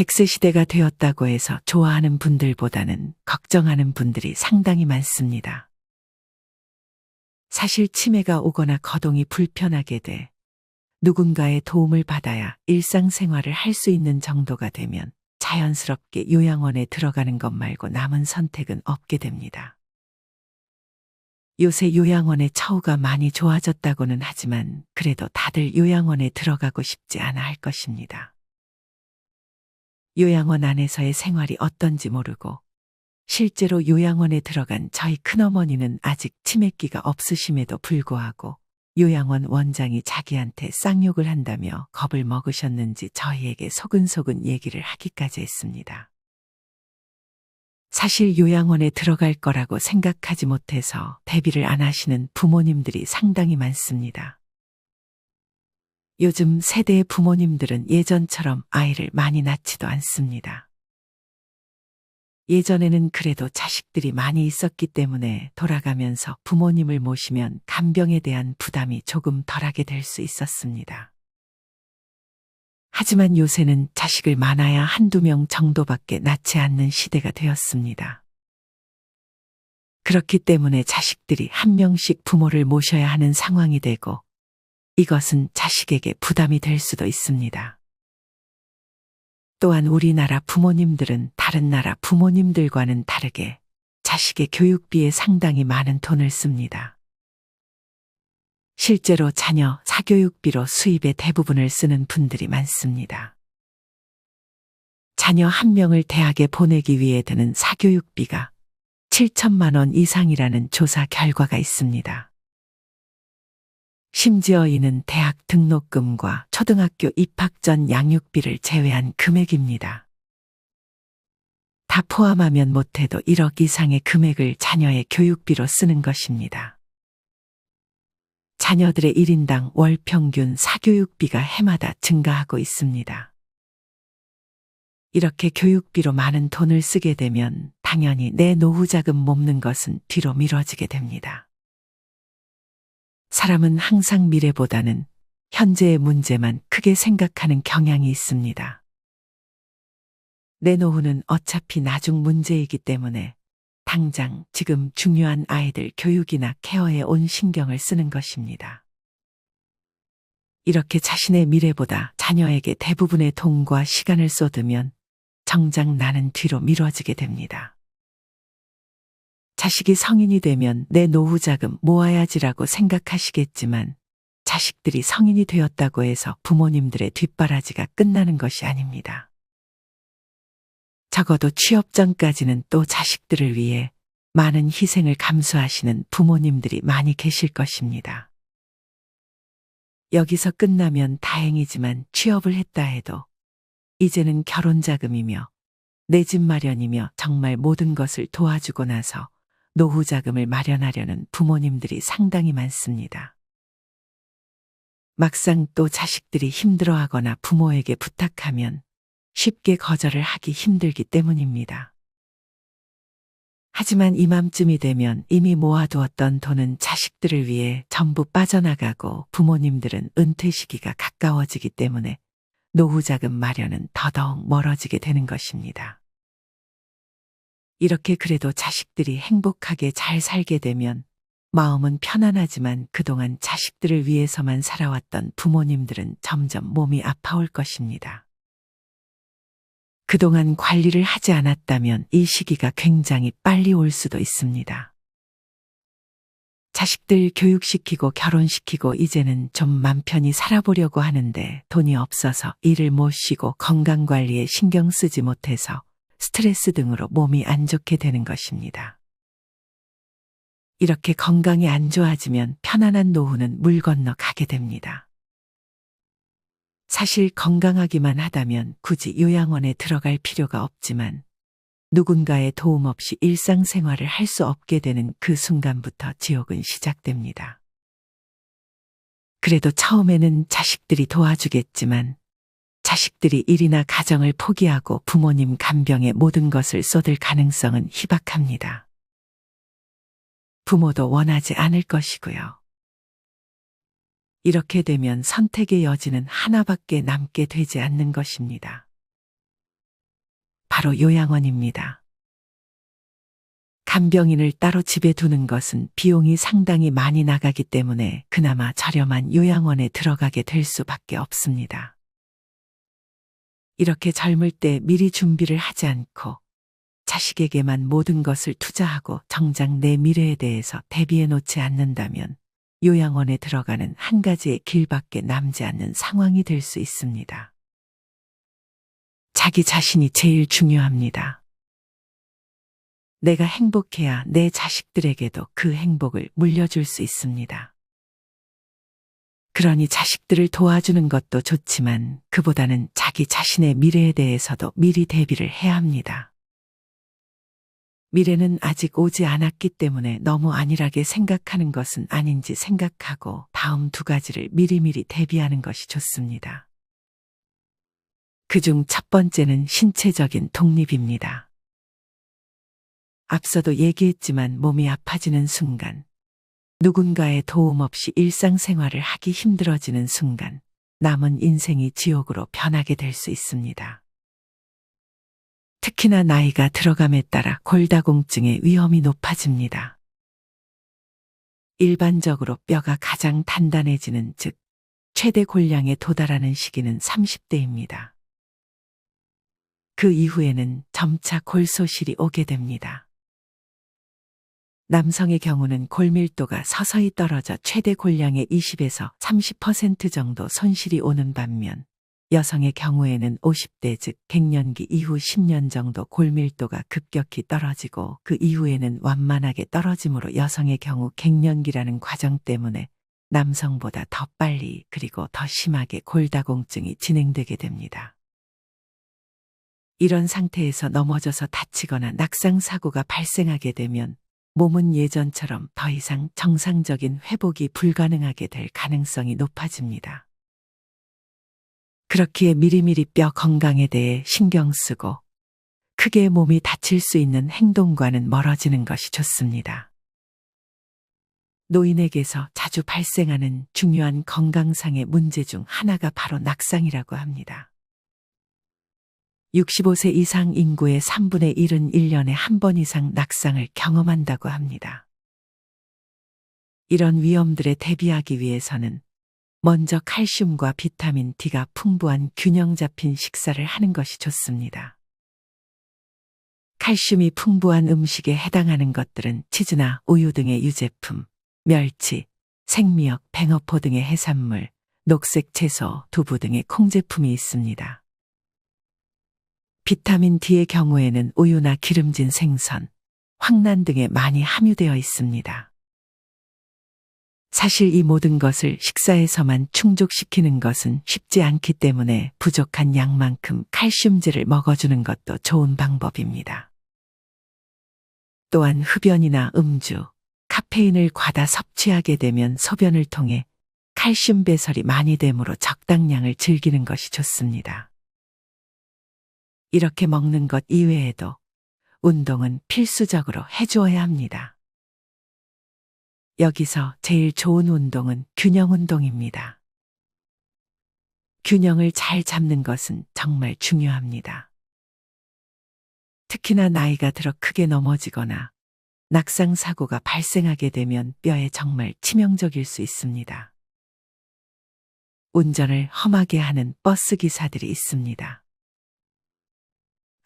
100세 시대가 되었다고 해서 좋아하는 분들보다는 걱정하는 분들이 상당히 많습니다. 사실 치매가 오거나 거동이 불편하게 돼 누군가의 도움을 받아야 일상생활을 할 수 있는 정도가 되면 자연스럽게 요양원에 들어가는 것 말고 남은 선택은 없게 됩니다. 요새 요양원의 처우가 많이 좋아졌다고는 하지만 그래도 다들 요양원에 들어가고 싶지 않아 할 것입니다. 요양원 안에서의 생활이 어떤지 모르고 실제로 요양원에 들어간 저희 큰어머니는 아직 치매기가 없으심에도 불구하고 요양원 원장이 자기한테 쌍욕을 한다며 겁을 먹으셨는지 저희에게 소근소근 얘기를 하기까지 했습니다. 사실 요양원에 들어갈 거라고 생각하지 못해서 대비를 안 하시는 부모님들이 상당히 많습니다. 요즘 세대의 부모님들은 예전처럼 아이를 많이 낳지도 않습니다. 예전에는 그래도 자식들이 많이 있었기 때문에 돌아가면서 부모님을 모시면 간병에 대한 부담이 조금 덜하게 될 수 있었습니다. 하지만 요새는 자식을 많아야 한두 명 정도밖에 낳지 않는 시대가 되었습니다. 그렇기 때문에 자식들이 한 명씩 부모를 모셔야 하는 상황이 되고 이것은 자식에게 부담이 될 수도 있습니다. 또한 우리나라 부모님들은 다른 나라 부모님들과는 다르게 자식의 교육비에 상당히 많은 돈을 씁니다. 실제로 자녀 사교육비로 수입의 대부분을 쓰는 분들이 많습니다. 자녀 한 명을 대학에 보내기 위해 드는 사교육비가 7천만 원 이상이라는 조사 결과가 있습니다. 심지어 이는 대학 등록금과 초등학교 입학 전 양육비를 제외한 금액입니다. 다 포함하면 못해도 1억 이상의 금액을 자녀의 교육비로 쓰는 것입니다. 자녀들의 1인당 월 평균 사교육비가 해마다 증가하고 있습니다. 이렇게 교육비로 많은 돈을 쓰게 되면 당연히 내 노후 자금 몸는 것은 뒤로 미뤄지게 됩니다. 사람은 항상 미래보다는 현재의 문제만 크게 생각하는 경향이 있습니다. 내 노후는 어차피 나중 문제이기 때문에 당장 지금 중요한 아이들 교육이나 케어에 온 신경을 쓰는 것입니다. 이렇게 자신의 미래보다 자녀에게 대부분의 돈과 시간을 쏟으면 정작 나는 뒤로 미뤄지게 됩니다. 자식이 성인이 되면 내 노후 자금 모아야지라고 생각하시겠지만 자식들이 성인이 되었다고 해서 부모님들의 뒷바라지가 끝나는 것이 아닙니다. 적어도 취업 전까지는 또 자식들을 위해 많은 희생을 감수하시는 부모님들이 많이 계실 것입니다. 여기서 끝나면 다행이지만 취업을 했다 해도 이제는 결혼 자금이며 내 집 마련이며 정말 모든 것을 도와주고 나서 노후 자금을 마련하려는 부모님들이 상당히 많습니다. 막상 또 자식들이 힘들어하거나 부모에게 부탁하면 쉽게 거절을 하기 힘들기 때문입니다. 하지만 이맘쯤이 되면 이미 모아두었던 돈은 자식들을 위해 전부 빠져나가고 부모님들은 은퇴 시기가 가까워지기 때문에 노후 자금 마련은 더더욱 멀어지게 되는 것입니다. 이렇게 그래도 자식들이 행복하게 잘 살게 되면 마음은 편안하지만 그동안 자식들을 위해서만 살아왔던 부모님들은 점점 몸이 아파올 것입니다. 그동안 관리를 하지 않았다면 이 시기가 굉장히 빨리 올 수도 있습니다. 자식들 교육시키고 결혼시키고 이제는 좀 맘 편히 살아보려고 하는데 돈이 없어서 일을 못 쉬고 건강관리에 신경 쓰지 못해서 스트레스 등으로 몸이 안 좋게 되는 것입니다. 이렇게 건강이 안 좋아지면 편안한 노후는 물 건너 가게 됩니다. 사실 건강하기만 하다면 굳이 요양원에 들어갈 필요가 없지만 누군가의 도움 없이 일상생활을 할 수 없게 되는 그 순간부터 지옥은 시작됩니다. 그래도 처음에는 자식들이 도와주겠지만 자식들이 일이나 가정을 포기하고 부모님 간병에 모든 것을 쏟을 가능성은 희박합니다. 부모도 원하지 않을 것이고요. 이렇게 되면 선택의 여지는 하나밖에 남게 되지 않는 것입니다. 바로 요양원입니다. 간병인을 따로 집에 두는 것은 비용이 상당히 많이 나가기 때문에 그나마 저렴한 요양원에 들어가게 될 수밖에 없습니다. 이렇게 젊을 때 미리 준비를 하지 않고 자식에게만 모든 것을 투자하고 정작 내 미래에 대해서 대비해 놓지 않는다면 요양원에 들어가는 한 가지의 길밖에 남지 않는 상황이 될 수 있습니다. 자기 자신이 제일 중요합니다. 내가 행복해야 내 자식들에게도 그 행복을 물려줄 수 있습니다. 그러니 자식들을 도와주는 것도 좋지만 그보다는 자기 자신의 미래에 대해서도 미리 대비를 해야 합니다. 미래는 아직 오지 않았기 때문에 너무 안일하게 생각하는 것은 아닌지 생각하고 다음 두 가지를 미리미리 대비하는 것이 좋습니다. 그중 첫 번째는 신체적인 독립입니다. 앞서도 얘기했지만 몸이 아파지는 순간, 누군가의 도움 없이 일상생활을 하기 힘들어지는 순간, 남은 인생이 지옥으로 변하게 될 수 있습니다. 특히나 나이가 들어감에 따라 골다공증의 위험이 높아집니다. 일반적으로 뼈가 가장 단단해지는 즉, 최대 골량에 도달하는 시기는 30대입니다. 그 이후에는 점차 골소실이 오게 됩니다. 남성의 경우는 골밀도가 서서히 떨어져 최대 골량의 20에서 30% 정도 손실이 오는 반면 여성의 경우에는 50대 즉 갱년기 이후 10년 정도 골밀도가 급격히 떨어지고 그 이후에는 완만하게 떨어지므로 여성의 경우 갱년기라는 과정 때문에 남성보다 더 빨리 그리고 더 심하게 골다공증이 진행되게 됩니다. 이런 상태에서 넘어져서 다치거나 낙상사고가 발생하게 되면 몸은 예전처럼 더 이상 정상적인 회복이 불가능하게 될 가능성이 높아집니다. 그렇기에 미리미리 뼈 건강에 대해 신경 쓰고 크게 몸이 다칠 수 있는 행동과는 멀어지는 것이 좋습니다. 노인에게서 자주 발생하는 중요한 건강상의 문제 중 하나가 바로 낙상이라고 합니다. 65세 이상 인구의 3분의 1은 1년에 한 번 이상 낙상을 경험한다고 합니다. 이런 위험들에 대비하기 위해서는 먼저 칼슘과 비타민 D가 풍부한 균형 잡힌 식사를 하는 것이 좋습니다. 칼슘이 풍부한 음식에 해당하는 것들은 치즈나 우유 등의 유제품, 멸치, 생미역, 뱅어포 등의 해산물, 녹색 채소, 두부 등의 콩제품이 있습니다. 비타민 D의 경우에는 우유나 기름진 생선, 황란 등에 많이 함유되어 있습니다. 사실 이 모든 것을 식사에서만 충족시키는 것은 쉽지 않기 때문에 부족한 양만큼 칼슘제를 먹어주는 것도 좋은 방법입니다. 또한 흡연이나 음주, 카페인을 과다 섭취하게 되면 소변을 통해 칼슘 배설이 많이 되므로 적당량을 즐기는 것이 좋습니다. 이렇게 먹는 것 이외에도 운동은 필수적으로 해주어야 합니다. 여기서 제일 좋은 운동은 균형 운동입니다. 균형을 잘 잡는 것은 정말 중요합니다. 특히나 나이가 들어 크게 넘어지거나 낙상 사고가 발생하게 되면 뼈에 정말 치명적일 수 있습니다. 운전을 험하게 하는 버스 기사들이 있습니다.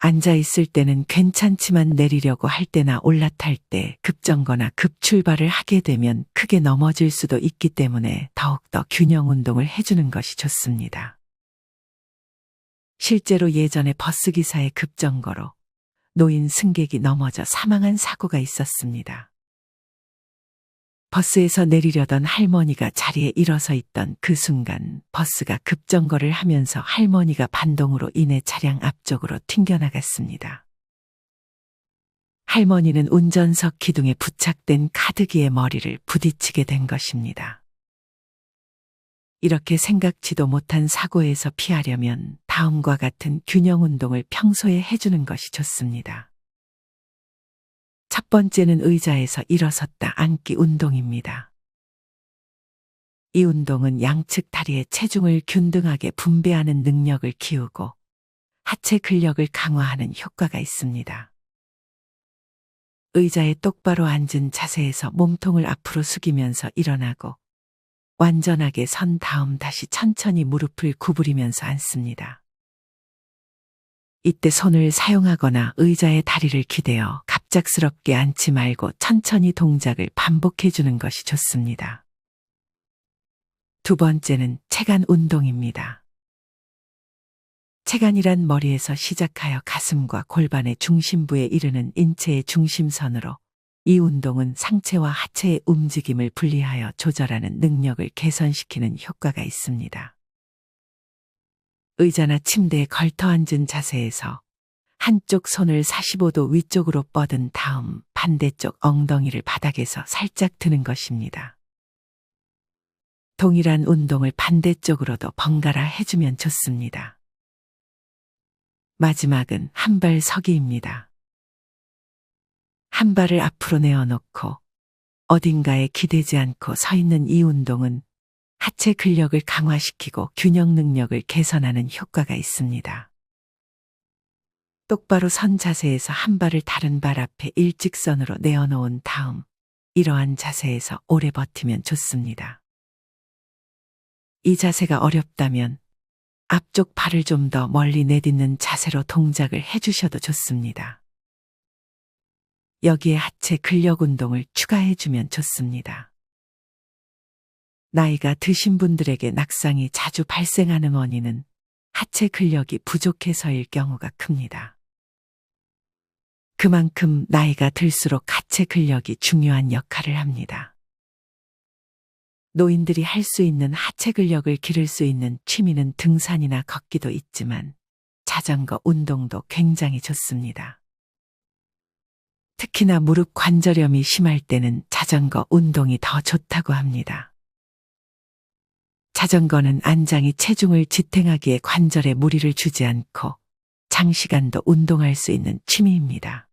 앉아 있을 때는 괜찮지만 내리려고 할 때나 올라탈 때 급정거나 급출발을 하게 되면 크게 넘어질 수도 있기 때문에 더욱더 균형 운동을 해주는 것이 좋습니다. 실제로 예전에 버스기사의 급정거로 노인 승객이 넘어져 사망한 사고가 있었습니다. 버스에서 내리려던 할머니가 자리에 일어서 있던 그 순간 버스가 급정거를 하면서 할머니가 반동으로 인해 차량 앞쪽으로 튕겨나갔습니다. 할머니는 운전석 기둥에 부착된 카드기의 머리를 부딪히게 된 것입니다. 이렇게 생각지도 못한 사고에서 피하려면 다음과 같은 균형 운동을 평소에 해주는 것이 좋습니다. 첫 번째는 의자에서 일어섰다 앉기 운동입니다. 이 운동은 양측 다리의 체중을 균등하게 분배하는 능력을 키우고 하체 근력을 강화하는 효과가 있습니다. 의자에 똑바로 앉은 자세에서 몸통을 앞으로 숙이면서 일어나고 완전하게 선 다음 다시 천천히 무릎을 구부리면서 앉습니다. 이때 손을 사용하거나 의자에 다리를 기대어 갑작스럽게 앉지 말고 천천히 동작을 반복해 주는 것이 좋습니다. 두 번째는 체간 운동입니다. 체간이란 머리에서 시작하여 가슴과 골반의 중심부에 이르는 인체의 중심선으로 이 운동은 상체와 하체의 움직임을 분리하여 조절하는 능력을 개선시키는 효과가 있습니다. 의자나 침대에 걸터 앉은 자세에서 한쪽 손을 45도 위쪽으로 뻗은 다음 반대쪽 엉덩이를 바닥에서 살짝 드는 것입니다. 동일한 운동을 반대쪽으로도 번갈아 해주면 좋습니다. 마지막은 한 발 서기입니다. 한 발을 앞으로 내어놓고 어딘가에 기대지 않고 서 있는 이 운동은 하체 근력을 강화시키고 균형 능력을 개선하는 효과가 있습니다. 똑바로 선 자세에서 한 발을 다른 발 앞에 일직선으로 내어놓은 다음 이러한 자세에서 오래 버티면 좋습니다. 이 자세가 어렵다면 앞쪽 발을 좀 더 멀리 내딛는 자세로 동작을 해주셔도 좋습니다. 여기에 하체 근력 운동을 추가해주면 좋습니다. 나이가 드신 분들에게 낙상이 자주 발생하는 원인은 하체 근력이 부족해서일 경우가 큽니다. 그만큼 나이가 들수록 하체 근력이 중요한 역할을 합니다. 노인들이 할 수 있는 하체 근력을 기를 수 있는 취미는 등산이나 걷기도 있지만 자전거 운동도 굉장히 좋습니다. 특히나 무릎 관절염이 심할 때는 자전거 운동이 더 좋다고 합니다. 자전거는 안장이 체중을 지탱하기에 관절에 무리를 주지 않고 장시간도 운동할 수 있는 취미입니다.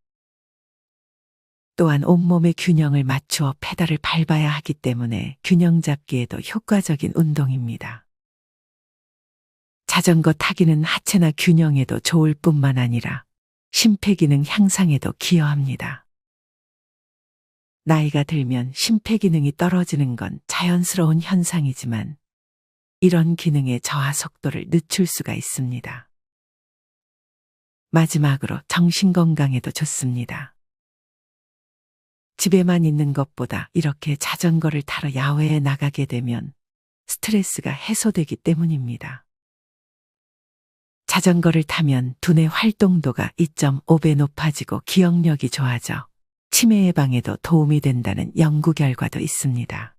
또한 온몸의 균형을 맞추어 페달을 밟아야 하기 때문에 균형 잡기에도 효과적인 운동입니다. 자전거 타기는 하체나 균형에도 좋을 뿐만 아니라 심폐기능 향상에도 기여합니다. 나이가 들면 심폐기능이 떨어지는 건 자연스러운 현상이지만 이런 기능의 저하 속도를 늦출 수가 있습니다. 마지막으로 정신 건강에도 좋습니다. 집에만 있는 것보다 이렇게 자전거를 타러 야외에 나가게 되면 스트레스가 해소되기 때문입니다. 자전거를 타면 두뇌 활동도가 2.5배 높아지고 기억력이 좋아져 치매 예방에도 도움이 된다는 연구 결과도 있습니다.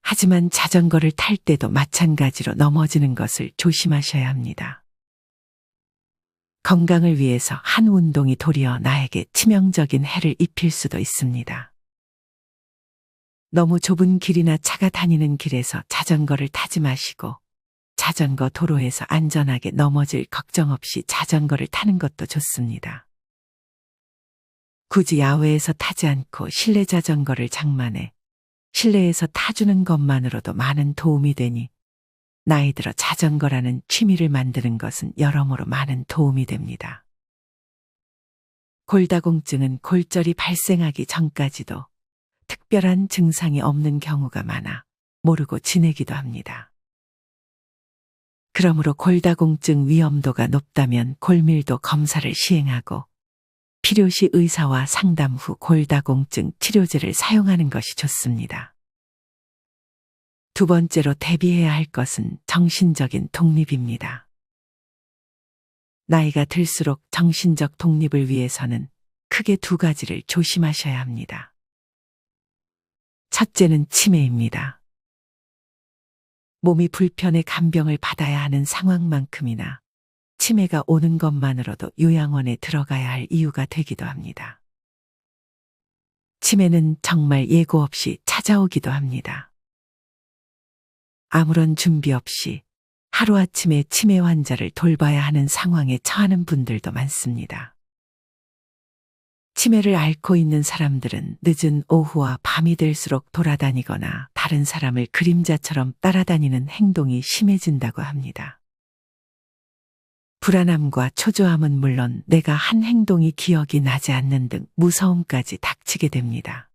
하지만 자전거를 탈 때도 마찬가지로 넘어지는 것을 조심하셔야 합니다. 건강을 위해서 한 운동이 도리어 나에게 치명적인 해를 입힐 수도 있습니다. 너무 좁은 길이나 차가 다니는 길에서 자전거를 타지 마시고 자전거 도로에서 안전하게 넘어질 걱정 없이 자전거를 타는 것도 좋습니다. 굳이 야외에서 타지 않고 실내 자전거를 장만해 실내에서 타주는 것만으로도 많은 도움이 되니 나이 들어 자전거라는 취미를 만드는 것은 여러모로 많은 도움이 됩니다. 골다공증은 골절이 발생하기 전까지도 특별한 증상이 없는 경우가 많아 모르고 지내기도 합니다. 그러므로 골다공증 위험도가 높다면 골밀도 검사를 시행하고 필요시 의사와 상담 후 골다공증 치료제를 사용하는 것이 좋습니다. 두 번째로 대비해야 할 것은 정신적인 독립입니다. 나이가 들수록 정신적 독립을 위해서는 크게 두 가지를 조심하셔야 합니다. 첫째는 치매입니다. 몸이 불편해 간병을 받아야 하는 상황만큼이나 치매가 오는 것만으로도 요양원에 들어가야 할 이유가 되기도 합니다. 치매는 정말 예고 없이 찾아오기도 합니다. 아무런 준비 없이 하루아침에 치매 환자를 돌봐야 하는 상황에 처하는 분들도 많습니다. 치매를 앓고 있는 사람들은 늦은 오후와 밤이 될수록 돌아다니거나 다른 사람을 그림자처럼 따라다니는 행동이 심해진다고 합니다. 불안함과 초조함은 물론 내가 한 행동이 기억이 나지 않는 등 무서움까지 닥치게 됩니다.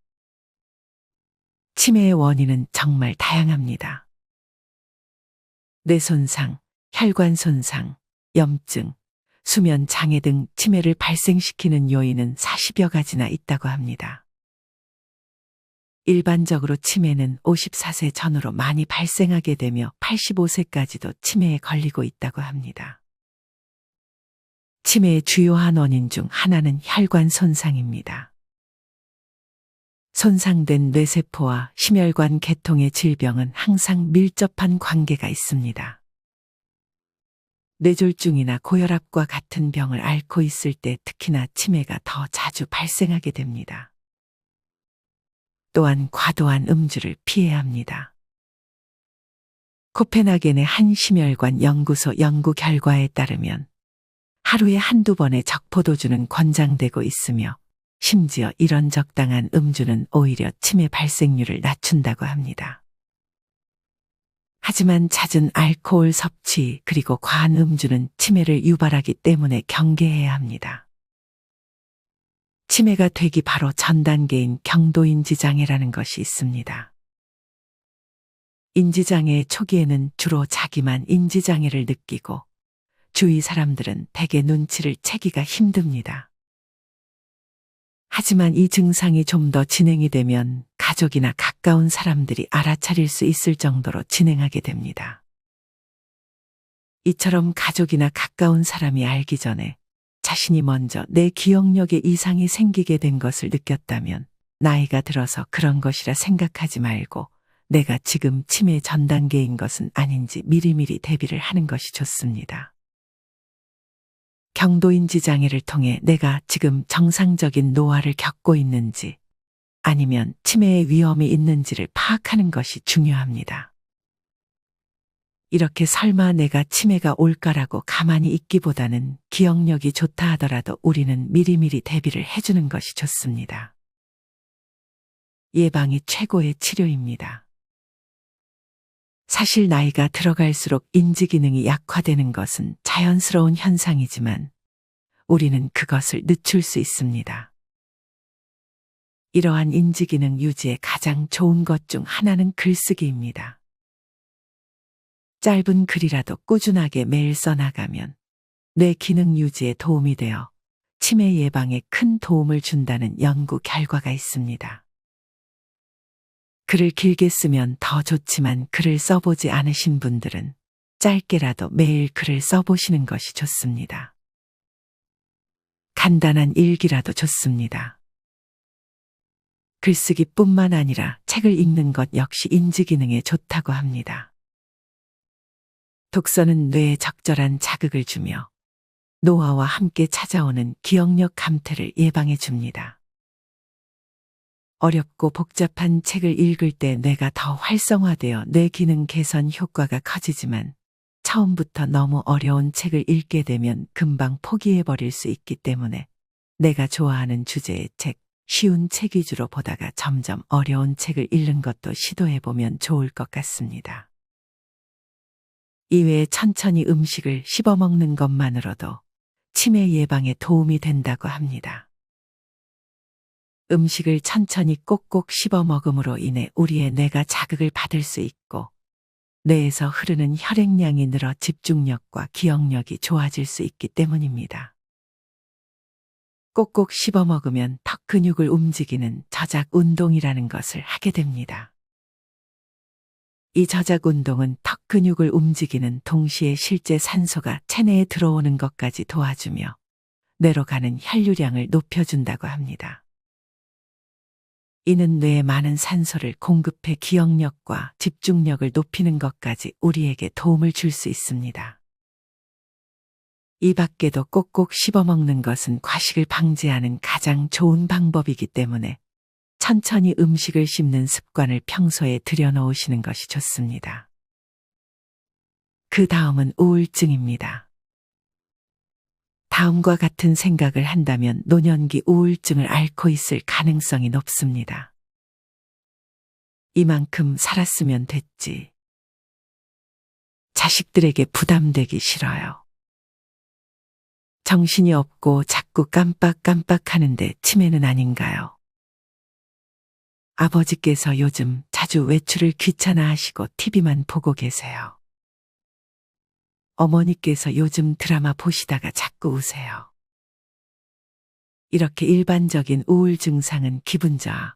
치매의 원인은 정말 다양합니다. 뇌 손상, 혈관 손상, 염증, 수면 장애 등 치매를 발생시키는 요인은 40여 가지나 있다고 합니다. 일반적으로 치매는 54세 전후로 많이 발생하게 되며 85세까지도 치매에 걸리고 있다고 합니다. 치매의 주요한 원인 중 하나는 혈관 손상입니다. 손상된 뇌세포와 심혈관 계통의 질병은 항상 밀접한 관계가 있습니다. 뇌졸중이나 고혈압과 같은 병을 앓고 있을 때 특히나 치매가 더 자주 발생하게 됩니다. 또한 과도한 음주를 피해야 합니다. 코펜하겐의 한 심혈관 연구소 연구 결과에 따르면 하루에 한두 번의 적포도주는 권장되고 있으며 심지어 이런 적당한 음주는 오히려 치매 발생률을 낮춘다고 합니다. 하지만 잦은 알코올 섭취 그리고 과한 음주는 치매를 유발하기 때문에 경계해야 합니다. 치매가 되기 바로 전 단계인 경도인지 장애라는 것이 있습니다. 인지장애 초기에는 주로 자기만 인지장애를 느끼고 주위 사람들은 대개 눈치를 채기가 힘듭니다. 하지만 이 증상이 좀 더 진행이 되면 가족이나 가까운 사람들이 알아차릴 수 있을 정도로 진행하게 됩니다. 이처럼 가족이나 가까운 사람이 알기 전에 자신이 먼저 내 기억력에 이상이 생기게 된 것을 느꼈다면 나이가 들어서 그런 것이라 생각하지 말고 내가 지금 치매 전 단계인 것은 아닌지 미리미리 대비를 하는 것이 좋습니다. 경도인지 장애를 통해 내가 지금 정상적인 노화를 겪고 있는지 아니면 치매의 위험이 있는지를 파악하는 것이 중요합니다. 이렇게 설마 내가 치매가 올까라고 가만히 있기보다는 기억력이 좋다 하더라도 우리는 미리미리 대비를 해주는 것이 좋습니다. 예방이 최고의 치료입니다. 사실 나이가 들어갈수록 인지 기능이 약화되는 것은 자연스러운 현상이지만 우리는 그것을 늦출 수 있습니다. 이러한 인지 기능 유지의 가장 좋은 것 중 하나는 글쓰기입니다. 짧은 글이라도 꾸준하게 매일 써나가면 뇌 기능 유지에 도움이 되어 치매 예방에 큰 도움을 준다는 연구 결과가 있습니다. 글을 길게 쓰면 더 좋지만 글을 써보지 않으신 분들은 짧게라도 매일 글을 써보시는 것이 좋습니다. 간단한 일기라도 좋습니다. 글쓰기뿐만 아니라 책을 읽는 것 역시 인지 기능에 좋다고 합니다. 독서는 뇌에 적절한 자극을 주며 노화와 함께 찾아오는 기억력 감퇴를 예방해 줍니다. 어렵고 복잡한 책을 읽을 때 뇌가 더 활성화되어 뇌 기능 개선 효과가 커지지만 처음부터 너무 어려운 책을 읽게 되면 금방 포기해 버릴 수 있기 때문에 내가 좋아하는 주제의 책, 쉬운 책 위주로 보다가 점점 어려운 책을 읽는 것도 시도해 보면 좋을 것 같습니다. 이외에 천천히 음식을 씹어 먹는 것만으로도 치매 예방에 도움이 된다고 합니다. 음식을 천천히 꼭꼭 씹어 먹음으로 인해 우리의 뇌가 자극을 받을 수 있고 뇌에서 흐르는 혈액량이 늘어 집중력과 기억력이 좋아질 수 있기 때문입니다. 꼭꼭 씹어 먹으면 턱 근육을 움직이는 저작 운동이라는 것을 하게 됩니다. 이 저작 운동은 턱 근육을 움직이는 동시에 실제 산소가 체내에 들어오는 것까지 도와주며 뇌로 가는 혈류량을 높여준다고 합니다. 이는 뇌에 많은 산소를 공급해 기억력과 집중력을 높이는 것까지 우리에게 도움을 줄 수 있습니다. 이 밖에도 꼭꼭 씹어먹는 것은 과식을 방지하는 가장 좋은 방법이기 때문에 천천히 음식을 씹는 습관을 평소에 들여놓으시는 것이 좋습니다. 그 다음은 우울증입니다. 다음과 같은 생각을 한다면 노년기 우울증을 앓고 있을 가능성이 높습니다. 이만큼 살았으면 됐지. 자식들에게 부담되기 싫어요. 정신이 없고 자꾸 깜빡깜빡 하는데 치매는 아닌가요? 아버지께서 요즘 자주 외출을 귀찮아 하시고 TV만 보고 계세요. 어머니께서 요즘 드라마 보시다가 자꾸 우세요. 이렇게 일반적인 우울 증상은 기분 저하,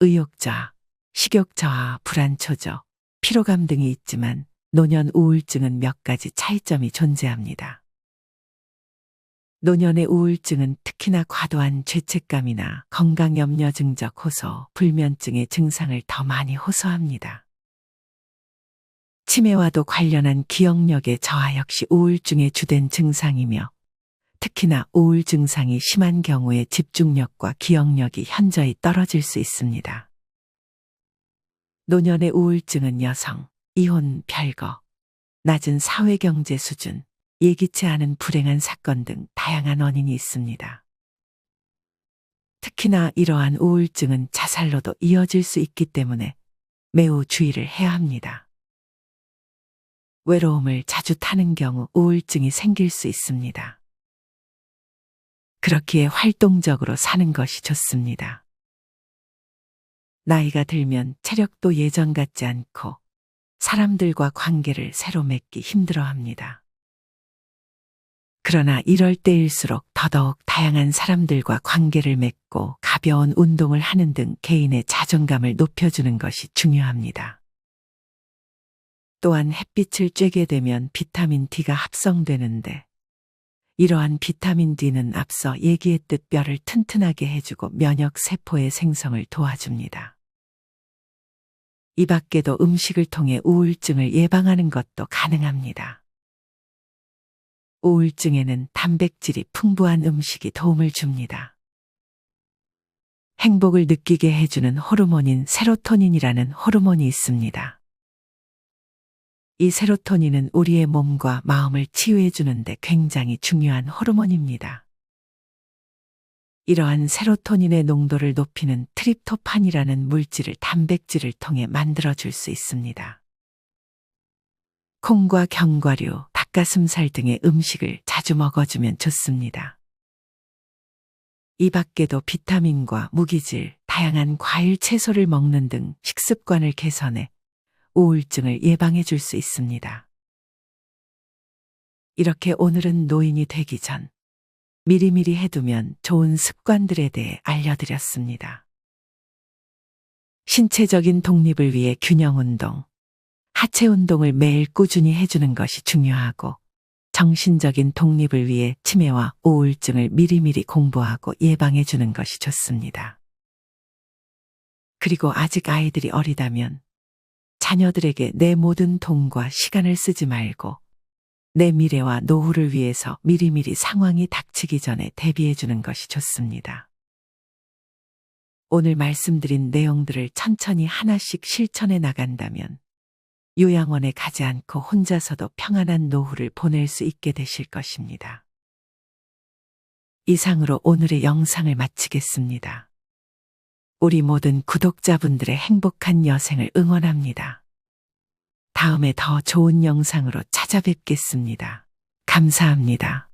의욕 저하, 식욕 저하, 불안 초조, 피로감 등이 있지만 노년 우울증은 몇 가지 차이점이 존재합니다. 노년의 우울증은 특히나 과도한 죄책감이나 건강 염려 증적 호소, 불면증의 증상을 더 많이 호소합니다. 치매와도 관련한 기억력의 저하 역시 우울증의 주된 증상이며 특히나 우울 증상이 심한 경우에 집중력과 기억력이 현저히 떨어질 수 있습니다. 노년의 우울증은 여성, 이혼, 별거, 낮은 사회경제 수준, 예기치 않은 불행한 사건 등 다양한 원인이 있습니다. 특히나 이러한 우울증은 자살로도 이어질 수 있기 때문에 매우 주의를 해야 합니다. 외로움을 자주 타는 경우 우울증이 생길 수 있습니다. 그렇기에 활동적으로 사는 것이 좋습니다. 나이가 들면 체력도 예전 같지 않고 사람들과 관계를 새로 맺기 힘들어 합니다. 그러나 이럴 때일수록 더더욱 다양한 사람들과 관계를 맺고 가벼운 운동을 하는 등 개인의 자존감을 높여주는 것이 중요합니다. 또한 햇빛을 쬐게 되면 비타민 D가 합성되는데 이러한 비타민 D는 앞서 얘기했듯 뼈를 튼튼하게 해주고 면역 세포의 생성을 도와줍니다. 이 밖에도 음식을 통해 우울증을 예방하는 것도 가능합니다. 우울증에는 단백질이 풍부한 음식이 도움을 줍니다. 행복을 느끼게 해주는 호르몬인 세로토닌이라는 호르몬이 있습니다. 이 세로토닌은 우리의 몸과 마음을 치유해 주는데 굉장히 중요한 호르몬입니다. 이러한 세로토닌의 농도를 높이는 트립토판이라는 물질을 단백질을 통해 만들어 줄 수 있습니다. 콩과 견과류, 닭가슴살 등의 음식을 자주 먹어주면 좋습니다. 이 밖에도 비타민과 무기질, 다양한 과일 채소를 먹는 등 식습관을 개선해 우울증을 예방해 줄 수 있습니다. 이렇게 오늘은 노인이 되기 전 미리미리 해두면 좋은 습관들에 대해 알려드렸습니다. 신체적인 독립을 위해 균형 운동, 하체 운동을 매일 꾸준히 해주는 것이 중요하고 정신적인 독립을 위해 치매와 우울증을 미리미리 공부하고 예방해 주는 것이 좋습니다. 그리고 아직 아이들이 어리다면 자녀들에게 내 모든 돈과 시간을 쓰지 말고 내 미래와 노후를 위해서 미리미리 상황이 닥치기 전에 대비해 주는 것이 좋습니다. 오늘 말씀드린 내용들을 천천히 하나씩 실천해 나간다면 요양원에 가지 않고 혼자서도 평안한 노후를 보낼 수 있게 되실 것입니다. 이상으로 오늘의 영상을 마치겠습니다. 우리 모든 구독자분들의 행복한 여생을 응원합니다. 다음에 더 좋은 영상으로 찾아뵙겠습니다. 감사합니다.